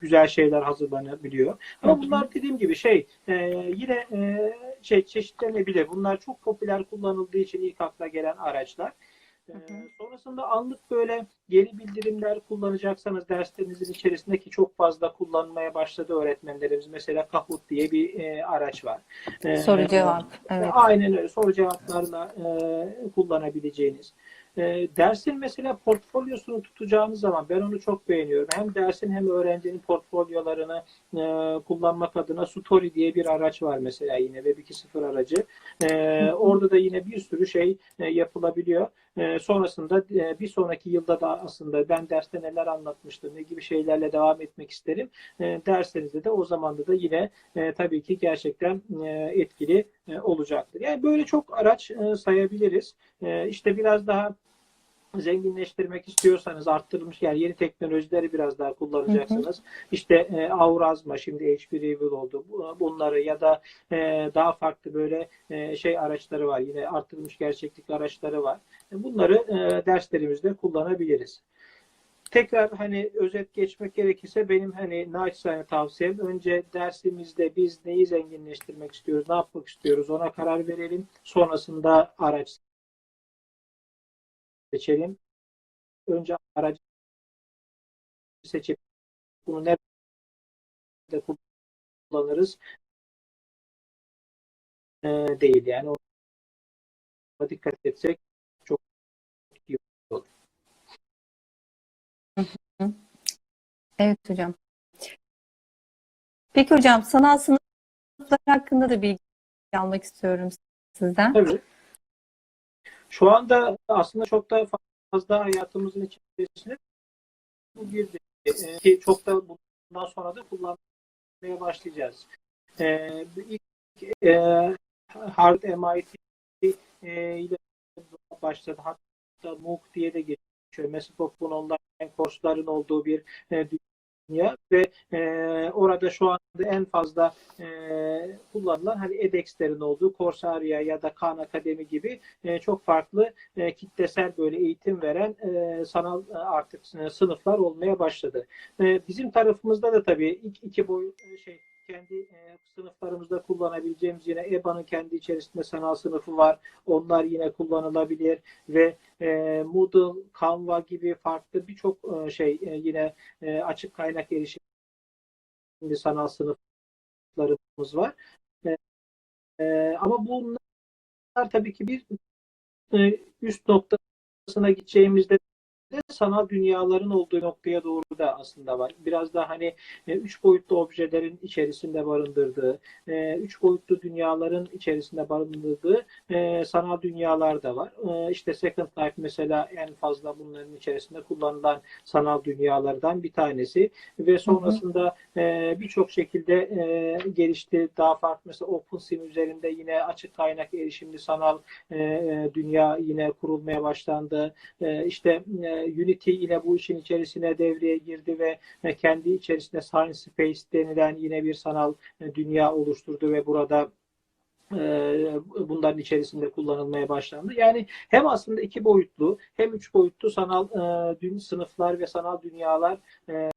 güzel şeyler hazırlanabiliyor. Ama bunlar dediğim gibi şey e, yine e, şey çeşitlenebilir. Bunlar çok popüler kullanıldığı için ilk akla gelen araçlar. E, Hı sonrasında anlık böyle geri bildirimler kullanacaksanız derslerinizin içerisindeki çok fazla kullanmaya başladı öğretmenlerimiz. Mesela Kahoot diye bir e, araç var. E, Soru cevap. Evet. Aynen öyle. Soru cevaplarla e, kullanabileceğiniz. E, dersin mesela portfolyosunu tutacağınız zaman ben onu çok beğeniyorum. Hem dersin hem öğrencinin portfolyolarını e, kullanmak adına Story diye bir araç var mesela yine Web 2.0 aracı. E, orada da yine bir sürü şey e, yapılabiliyor. E, sonrasında e, bir sonraki yılda da aslında ben derste neler anlatmıştım, ne gibi şeylerle devam etmek isterim. E, derslerinizde de o zamanda da yine e, tabii ki gerçekten e, etkili e, olacaktır. Yani böyle çok araç e, sayabiliriz. E, işte biraz daha zenginleştirmek istiyorsanız arttırılmış yani yeni teknolojileri biraz daha kullanacaksınız. İşte e, Aurazma şimdi HP Reveal oldu. Bu- Bunları ya da e, daha farklı böyle e, şey araçları var. Yine arttırılmış gerçeklik araçları var. E, Bunları e, derslerimizde kullanabiliriz. Tekrar hani özet geçmek gerekirse benim hani naçizane tavsiyem önce dersimizde biz neyi zenginleştirmek istiyoruz, ne yapmak istiyoruz ona karar verelim. Sonrasında araç seçelim. Önce aracı seçip bunu nerede kullanırız Ee, değil yani ona dikkat etsek çok iyi olur. Evet hocam. Peki hocam sanal sınıflar hakkında da bilgi almak istiyorum sizden. Tabii. Şu anda aslında çok da fazla hayatımızın içerisine bu girdi. Ee, ki çok da bundan sonra da kullanmaya başlayacağız. Ee, ilk e, Hard MIT e, ile başladı. Hatta MOOC diye de geçiyor. Massive Open Online kursların olduğu bir e, dünya ve e, orada şu anda en fazla e, kullanılan hani edX'lerin olduğu Coursera ya da Khan Akademi gibi e, çok farklı e, kitlesel böyle eğitim veren e, sanal artık sınıflar olmaya başladı. E, bizim tarafımızda da tabii ilk iki boy şey kendi e, sınıflarımızda kullanabileceğimiz yine EBA'nın kendi içerisinde sanal sınıfı var. Onlar yine kullanılabilir ve e, Moodle, Canva gibi farklı birçok e, şey e, yine e, açık kaynak erişimli sanal sınıflarımız var. E, e, ama bunlar tabii ki bir e, üst noktasına gideceğimizde de sanal dünyaların olduğu noktaya doğru da aslında var. Biraz da hani e, üç boyutlu objelerin içerisinde barındırdığı, e, üç boyutlu dünyaların içerisinde barındırdığı e, sanal dünyalar da var. E, işte Second Life mesela en fazla bunların içerisinde kullanılan sanal dünyalardan bir tanesi ve sonrasında e, birçok şekilde e, gelişti. Daha farklı mesela OpenSim üzerinde yine açık kaynak erişimli sanal e, e, dünya yine kurulmaya başlandı. E, işte e, Unity yine bu işin içerisine devreye girdi ve e, kendi içerisinde Science Space denilen yine bir sanal e, dünya oluşturdu ve burada e, bunların içerisinde kullanılmaya başlandı. Yani hem aslında iki boyutlu hem üç boyutlu sanal sınıflar ve sanal dünyalar